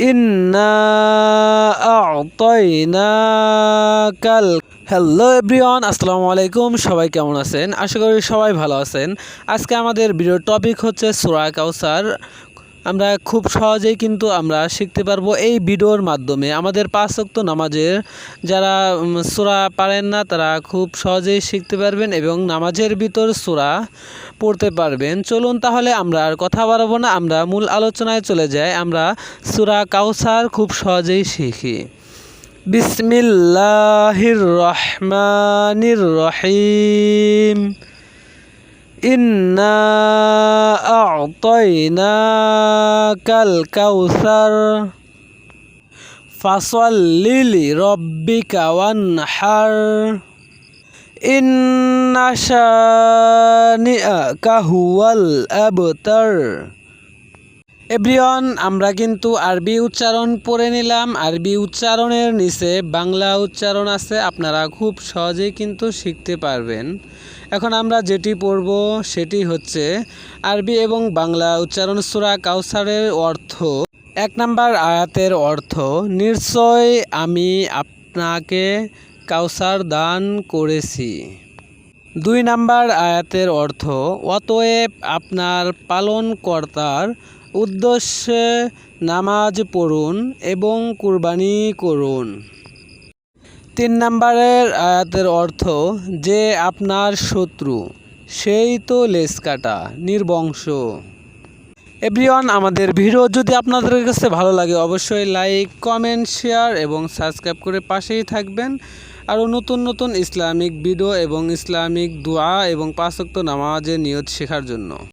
ইন্না কাল hello everyone আসসালামু আলাইকুম সবাই কেমন আছেন? আশা করি সবাই ভালো আছেন। আজকে আমাদের ভিডিওর টপিক হচ্ছে সুরা কাউসার। আমরা খুব সহজেই কিন্তু আমরা শিখতে পারব এই ভিডিওর মাধ্যমে। আমাদের পাঁচ ওয়াক্ত নামাজের যারা সূরা পারেন না, তারা খুব সহজেই শিখতে পারবেন এবং নামাজের ভিতর সূরা পড়তে পারবেন। চলুন তাহলে আমরা আর কথা বাড়াবো না, আমরা মূল আলোচনায় চলে যাই। আমরা সূরা কাউসার খুব সহজেই শিখি। বিসমিল্লাহির রহমানির রহিম। ইন্না আ'তাইনাকাল কাউসার ফাসল্লি লিরাব্বিকা ওয়ানহার ইন্না শানিআকা হুয়াল আবতার এভরিওয়ান আমরা কিন্তু আরবি উচ্চারণ পড়ে নিলাম। আরবি উচ্চারণের নিচে বাংলা উচ্চারণ আছে, আপনারা খুব সহজেই কিন্তু শিখতে পারবেন। এখন আমরা যেটি পড়ব, সেটি হচ্ছে আরবি এবং বাংলা উচ্চারণ সূরা কাউসারের অর্থ। এক নাম্বার আয়াতের অর্থ, নিশ্চয় আমি আপনাকে কাউসার দান করেছি। দুই নাম্বার আয়াতের অর্থ, অতএব আপনার পালনকর্তার উদ্দেশ্যে নামাজ পড়ুন এবং কুরবানি করুন। তিন নম্বরের আয়াতের অর্থ, যে আপনার শত্রু, সেই তো লেস কাটা, নির্বংশ। এভরিওয়ান, আমাদের ভিডিও যদি আপনাদের কাছে ভালো লাগে, অবশ্যই লাইক, কমেন্ট, শেয়ার এবং সাবস্ক্রাইব করে পাশেই থাকবেন। আরও নতুন নতুন ইসলামিক ভিডিও এবং ইসলামিক দোয়া এবং পাঁচক্ত নামাজের নিয়ত শেখার জন্য।